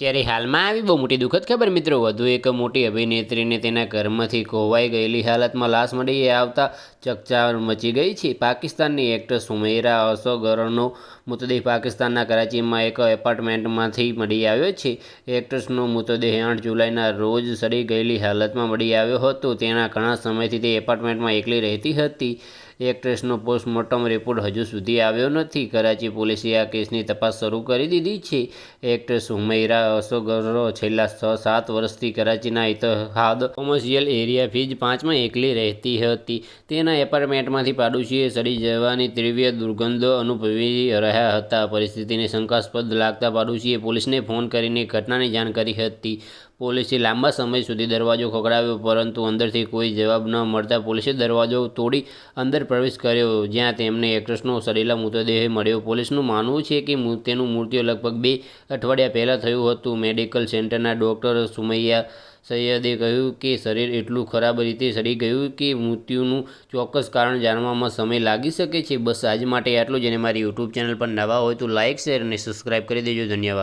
ત્યારે હાલમાં આવી બહુ મોટી દુઃખદ ખબર મિત્રો. વધુ એક મોટી અભિનેત્રીને તેના ઘરમાંથી ખોવાઈ ગયેલી હાલતમાં લાશ મળી આવતા ચકચાર મચી ગઈ છે. પાકિસ્તાનની એક્ટ્રેસ સુમૈરા અસોગરનો મૃતદેહ પાકિસ્તાનના કરાચીમાં એક એપાર્ટમેન્ટમાંથી મળી આવ્યો છે. એક્ટ્રેસનો મૃતદેહ આઠ જુલાઈના રોજ સડી ગયેલી હાલતમાં મળી આવ્યો હતો. તેના ઘણા સમયથી તે એપાર્ટમેન્ટમાં એકલી રહેતી હતી. એક્ટ્રેસનો પોસ્ટમોર્ટમ રિપોર્ટ હજુ સુધી આવ્યો નથી. કરાચી પોલીસે આ કેસની તપાસ શરૂ કરી દીધી છે. એક્ટ્રેસ હુમૈરા અસગરો છેલ્લા છ, સાત વર્ષથી કરાચીના ઇતહાદ કોમર્શિયલ એરિયા ફીજ પાંચમાં એકલી રહેતી હતી. તેના એપાર્ટમેન્ટમાંથી પાડોશીએ સડી જવાની તીવ્ર દુર્ગંધો અનુભવી રહ્યા હતા. પરિસ્થિતિને શંકાસ્પદ લાગતા પાડોશીએ પોલીસને ફોન કરીને ઘટનાની જાણ કરી હતી. પોલીસે લાંબા સમય સુધી દરવાજો ખખડાવ્યો, પરંતુ અંદરથી કોઈ જવાબ ન મળતા પોલીસે દરવાજો તોડી અંદર પ્રવેશ કર્યો, જ્યાં તેમને એક્ટ્રેસનો સડેલા મૃતદેહ મળ્યો. પોલીસનું માનવું છે કે તેનું મૃત્યુ લગભગ બે અઠવાડિયા પહેલાં થયું હતું મેડિકલ સેન્ટરના ડૉક્ટર સુમૈયા સૈયદે કહ્યું કે શરીર એટલું ખરાબ રીતે સડી ગયું કે મૃત્યુનું ચોક્કસ કારણ જાણવામાં સમય લાગી શકે છે. બસ આજ માટે આટલું જ અને મારી યુટ્યુબ ચેનલ પર નવા હોય તો લાઇક શેર અને સબસ્ક્રાઈબ કરી દેજો. ધન્યવાદ.